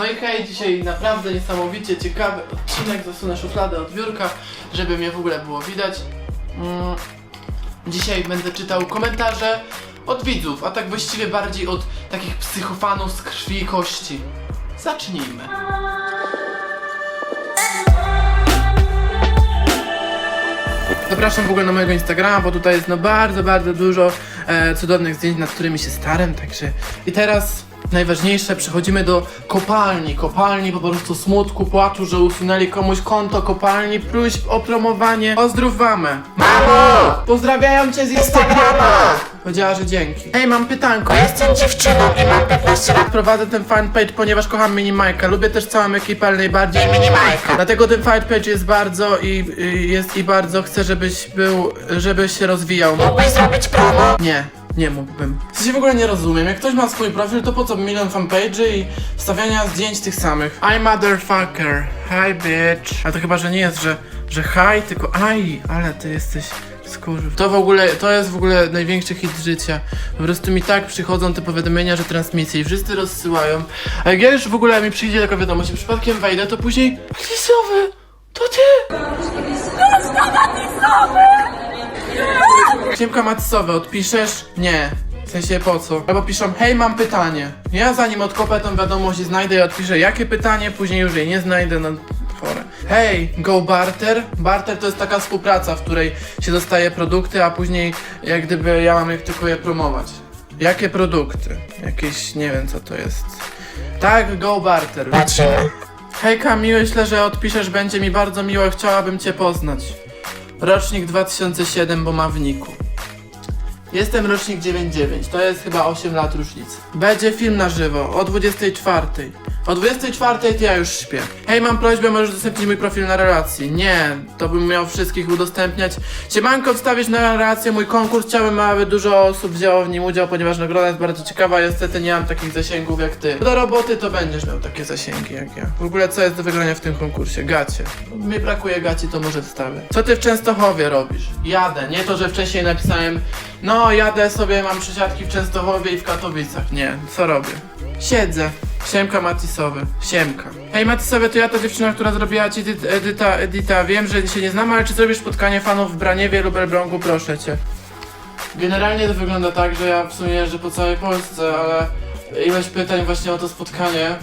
No i hej, dzisiaj naprawdę niesamowicie ciekawy odcinek. Zasunę szufladę od biurka, żeby mnie w ogóle było widać. Mm, dzisiaj będę czytał komentarze od widzów, a tak właściwie bardziej od takich psychofanów z krwi i kości. Zacznijmy. Zapraszam w ogóle na mojego Instagrama, bo tutaj jest no bardzo, bardzo dużo e, cudownych zdjęć, nad którymi się staram, także... I teraz najważniejsze, przechodzimy do kopalni. Kopalni po prostu smutku, płaczu, że usunęli komuś konto kopalni, próśb o promowanie. Pozdrów mamę. Mamo! Pozdrawiają cię z Instagrama! Powiedziała, że dzięki. Hej, mam pytanko. Jestem dziewczyną i mam 15 lat. Prowadzę ten fanpage, ponieważ kocham Mini Majka. Lubię też całą ekipę, ale najbardziej Mini Majka. Dlatego ten fanpage jest bardzo i y, jest i bardzo chcę, żebyś był, żebyś się rozwijał. Mógłbyś zrobić promo? Nie, nie mógłbym. W sensie w ogóle nie rozumiem. Jak ktoś ma swój profil, to po co milion fanpage'y i wstawiania zdjęć tych samych? I motherfucker. Hi bitch. A to chyba, że nie jest, że, że hi, tylko aj, ale ty jesteś skurw. To w ogóle, to jest w ogóle największy hit życia. Po prostu mi tak przychodzą te powiadomienia, że transmisje i wszyscy rozsyłają. A jak ja już w ogóle mi przyjdzie taka wiadomość i przypadkiem wejdę, to później Matisowy, to ty! Siemka Matsowe, odpiszesz? Nie. W sensie po co? Albo piszą, hej mam pytanie. Ja zanim odkopę tą wiadomość i znajdę i odpiszę jakie pytanie, później już jej nie znajdę, no chore. Hej, go barter. Barter to jest taka współpraca, w której się dostaje produkty, a później jak gdyby ja mam jak tylko je promować. Jakie produkty? Jakieś, nie wiem co to jest. Tak, go barter. Patrzymy. Hejka, myślę, że odpiszesz, będzie mi bardzo miło, chciałabym cię poznać. Rocznik 2007, bo ma w niku. Jestem rocznik 99, to jest chyba 8 lat różnicy. Będzie film na żywo, o 24. O 24 to ja już śpię. Hej, mam prośbę, możesz udostępnić mój profil na relacji. Nie, to bym miał wszystkich udostępniać. Siemanko, wstawisz na relację mój konkurs, chciałbym, aby dużo osób wzięło w nim udział, ponieważ nagroda jest bardzo ciekawa, niestety nie mam takich zasięgów jak ty. Do roboty to będziesz miał takie zasięgi jak ja. W ogóle co jest do wygrania w tym konkursie? Gacie. Mi brakuje gaci, to może wstawię. Co ty w Częstochowie robisz? Jadę, nie to, że wcześniej napisałem no, jadę sobie, mam przesiadki w Częstochowie i w Katowicach. Nie, co robię? Siedzę. Siemka Matisowy. Siemka. Hej Matisowy, to ja ta dziewczyna, która zrobiła ci edyta, edita. Wiem, że się nie znamy, ale czy zrobisz spotkanie fanów w Braniewie lub Elblągu? Proszę cię. Generalnie to wygląda tak, że ja w sumie jeżdżę po całej Polsce, ale ilość pytań właśnie o to spotkanie.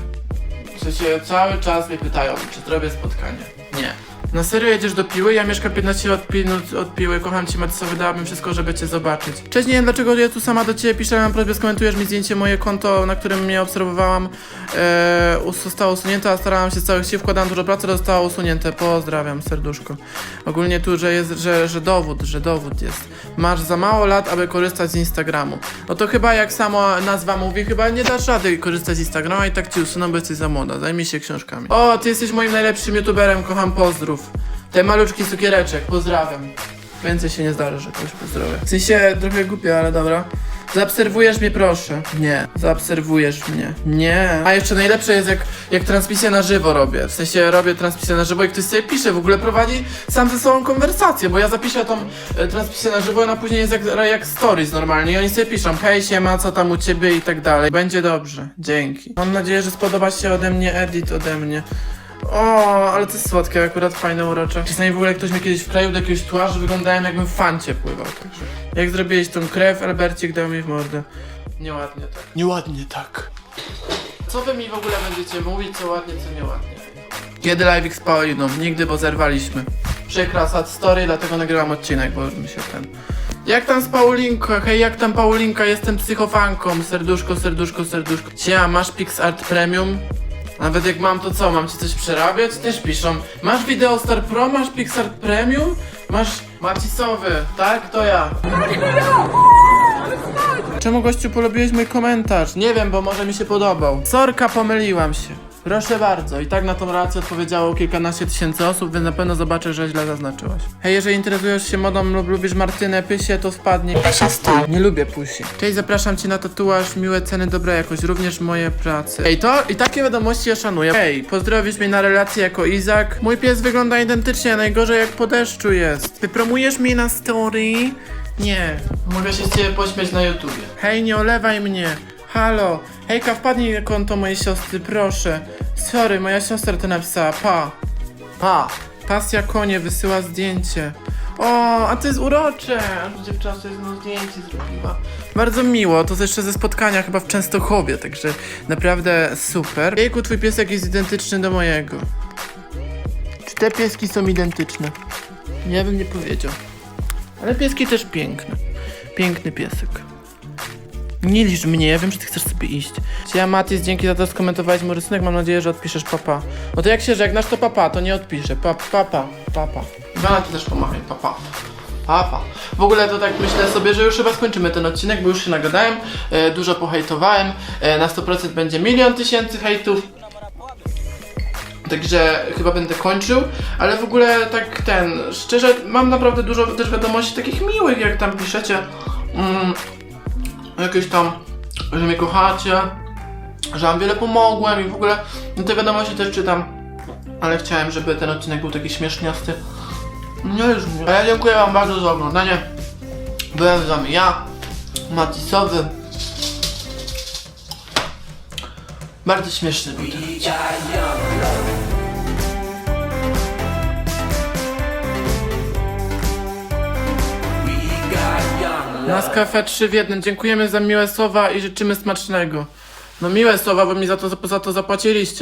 W sensie cały czas mnie pytają, czy zrobię spotkanie. Nie. Na serio jedziesz do Piły? Ja mieszkam 15 lat minut od Piły, kocham cię Matysowy, dałabym wszystko, żeby cię zobaczyć. Cześć, nie wiem dlaczego ja tu sama do ciebie piszę, mam prośbę, skomentujesz mi zdjęcie, moje konto, na którym mnie obserwowałam, e, zostało usunięte, a starałam się z całych sił, wkładałam dużo pracy, zostało usunięte, pozdrawiam, serduszko. Ogólnie tu, że jest, że, że dowód, że dowód jest. Masz za mało lat, aby korzystać z Instagramu. No to chyba jak sama nazwa mówi, chyba nie dasz rady korzystać z Instagrama i tak ci usuną, bo jesteś za młoda. Zajmij się książkami. O, ty jesteś moim najlepszym youtuberem, kocham, pozdrów. Ten maluczki cukiereczek, pozdrawiam. Więcej się nie zdarzy, że kogoś pozdrowię. W sensie trochę głupio, ale dobra. Zaobserwujesz mnie proszę. Nie. Zaobserwujesz mnie. Nie. A jeszcze najlepsze jest jak, jak transmisję na żywo robię. W sensie robię transmisję na żywo i ktoś sobie pisze, w ogóle prowadzi sam ze sobą konwersację, bo ja zapiszę tą e, transmisję na żywo, a na później jest jak, jak stories normalnie i oni sobie piszą hej siema, co tam u ciebie i tak dalej. Będzie dobrze. Dzięki. Mam nadzieję, że spodoba się ode mnie edit ode mnie. O, ale to jest słodkie, akurat fajne, urocze. Czasami w ogóle ktoś mnie kiedyś wkleił do jakiegoś tła, że wyglądałem jakbym w fancie pływał, także. Jak zrobiłeś tą krew, Albercik dał mi w mordę. Nieładnie tak. Nieładnie tak. Co wy mi w ogóle będziecie mówić, co ładnie, co nieładnie? Kiedy live z Pauliną? Nigdy, bo zerwaliśmy. Przykra sad story, dlatego nagrywam odcinek, bo mi się ten... Jak tam z Paulinką? Hej, jak tam Paulinka? Jestem psychofanką. Serduszko, serduszko, serduszko. Siema, masz PixArt Premium? Nawet jak mam, to co? Mam ci coś przerabiać? Też piszą. Masz Video Star Pro? Masz PixArt Premium? Masz Macisowy, tak? To ja. Czemu gościu polubiłeś mój komentarz? Nie wiem, bo może mi się podobał. Sorka, pomyliłam się. Proszę bardzo. I tak na tą relację odpowiedziało kilkanaście tysięcy osób, więc na pewno zobaczę, że źle zaznaczyłaś. Hej, jeżeli interesujesz się modą lub lubisz Martynę Pysie, to wpadnij. Pysia. Nie lubię pusi. Cześć, zapraszam cię na tatuaż, miłe ceny, dobra jakość, również moje prace. Ej, to i takie wiadomości ja szanuję. Hej, pozdrowisz mnie na relację jako Izak. Mój pies wygląda identycznie, najgorzej jak po deszczu jest. Wypromujesz mnie na story? Nie. Mogę się z ciebie pośmiać na YouTubie. Hej, nie olewaj mnie. Halo. Hejka, wpadnij na konto mojej siostry, proszę. Sorry, moja siostra to napisała. Pa. Pa. Pasja konie wysyła zdjęcie. O, a to jest urocze! Aż Dziewczyna sobie znowu zdjęcie zrobiła. Bardzo miło, to jeszcze ze spotkania chyba w Częstochowie, także naprawdę super. Jejku, twój piesek jest identyczny do mojego. Czy te pieski są identyczne? Ja bym nie powiedział. Ale pieski też piękne. Piękny piesek. Nie licz mnie, ja wiem, że ty chcesz sobie iść. Ja Matis, dzięki za to skomentowałeś mój rysunek, mam nadzieję, że odpiszesz papa. No to jak się żegnasz, to papa, to nie odpiszę. Pa, papa, papa. Iwana, ty też pomachaj, papa. Papa. W ogóle to tak myślę sobie, że już chyba skończymy ten odcinek, bo już się nagadałem, e, dużo pohejtowałem, e, na 100% będzie milion tysięcy hejtów. Także chyba będę kończył, ale w ogóle tak ten, szczerze mam naprawdę dużo też wiadomości takich miłych, jak tam piszecie. Mm, jakieś tam, że mnie kochacie, że wam wiele pomogłem i w ogóle no te wiadomości też czytam, ale chciałem, żeby ten odcinek był taki śmieszniasty. No już. A ja dziękuję wam bardzo za oglądanie. Byłem z wami ja, Matisowy. Bardzo śmieszny był ten Nescafe 3 w 1. Dziękujemy za miłe słowa i życzymy smacznego. No miłe słowa, bo mi za to, za to zapłaciliście.